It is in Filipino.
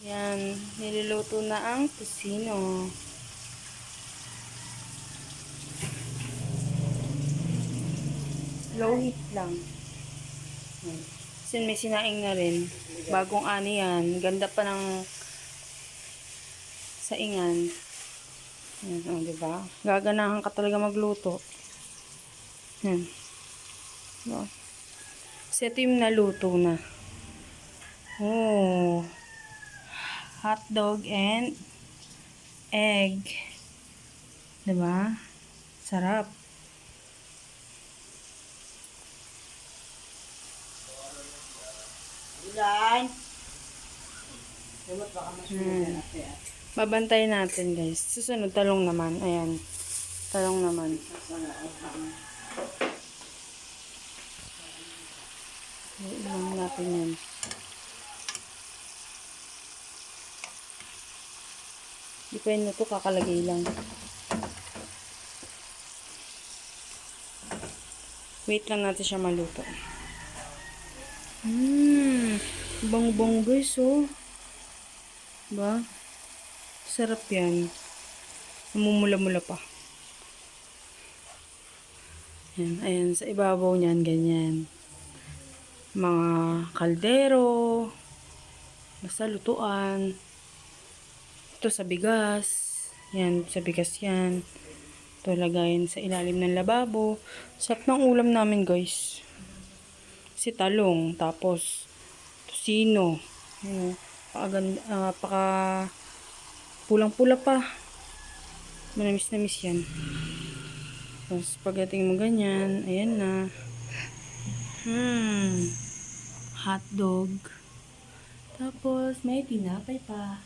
Yan, niluluto na ang tusino. Low heat lang. Kasi may sinaing na rin. Bagong ani yan. Ganda pa ng saingan. Yan, oh, diba? Gaganahan ka talaga magluto. Yan. Diba? Kasi ito yung naluto na. Oh. Hot dog and egg. Diba? Sarap. Ilan? Lumot baka mas Hmm. at Babantay natin guys. Susunod talong naman. Ayan. Talong naman. Ilang natin yan. Di pa yun ito, kakalagay lang. Wait lang natin siya maluto. Mmm, bang-bang guys, oh. Ba? Sarap yan. Namumula-mula pa. Yan, ayan, sa ibabaw niyan, ganyan mga kaldero, basta lutuan. Ito sa bigas. Yan, sa bigas yan. Ito lagayin sa ilalim ng lababo. Sarap ng ulam namin, guys. Si talong, tapos tusino. Yan, pakaganda, ah, paka pulang-pula pa. Manamis na miss yan. Tapos pagdating mo ganyan, ayan na. Hmm. Hot dog. Tapos, may tinapay pa.